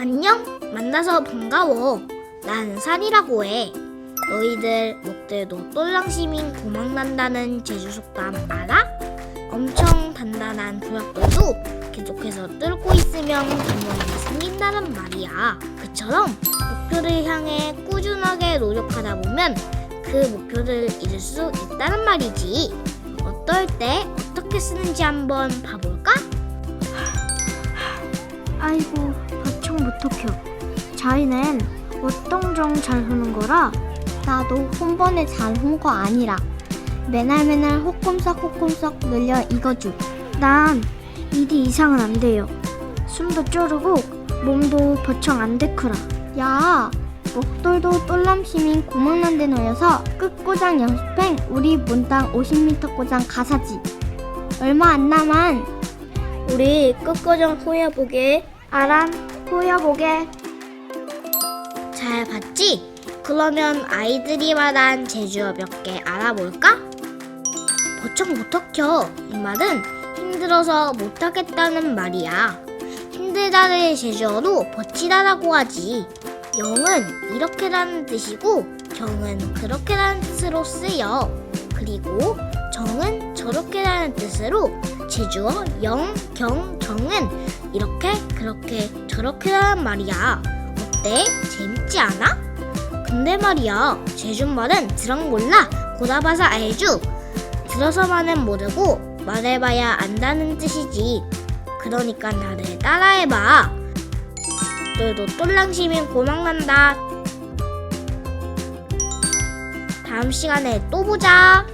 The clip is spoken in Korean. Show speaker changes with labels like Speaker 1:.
Speaker 1: 안녕? 만나서 반가워. 난 산이라고 해. 너희들 목들도 똘랑시민 고막난다는 제주 속담 알아? 엄청 단단한 부약돌도 계속해서 뚫고 있으면 구멍이 생긴다는 말이야. 그처럼 목표를 향해 꾸준하게 노력하다 보면 그 목표를 이룰 수 있다는 말이지. 어떨 때 어떻게 쓰는지 한번 봐볼까?
Speaker 2: 아이고 못터켜 자이는 어떤정 잘 흐는 거라? 나도 혼번에 잘 혼 거 아니라. 맨날 맨날 호꼼싹 호꼼싹 늘려 이거주 난 일이 이상은 안 돼요. 숨도 쪼르고 몸도 버청 안 데크라. 야 목돌도 똘람시민 구멍난데 놓여서 끝고장 연습행 우리 문당 50m 고장 가사지. 얼마 안 남은
Speaker 1: 우리 끝과정 후회 보게.
Speaker 2: 아란 보여보게.
Speaker 1: 잘 봤지? 그러면 아이들이 말한 제주어 몇 개 알아볼까? 버쩍 못터켜 이 말은 힘들어서 못하겠다는 말이야. 힘들다를 제주어로 버티다라고 하지. 영은 이렇게라는 뜻이고 경은 그렇게라는 뜻으로 쓰여. 그리고 정은 저렇게라는 뜻으로 제주어 영, 경, 경은 이렇게 그렇게 저렇게라는 말이야. 어때? 재밌지 않아? 근데 말이야 제주말은 들랑 몰라 고다봐서 알죠? 들어서만은 모르고 말해봐야 안다는 뜻이지. 그러니까 나를 따라해봐. 너도 똘랑시면 고막난다. 다음 시간에 또 보자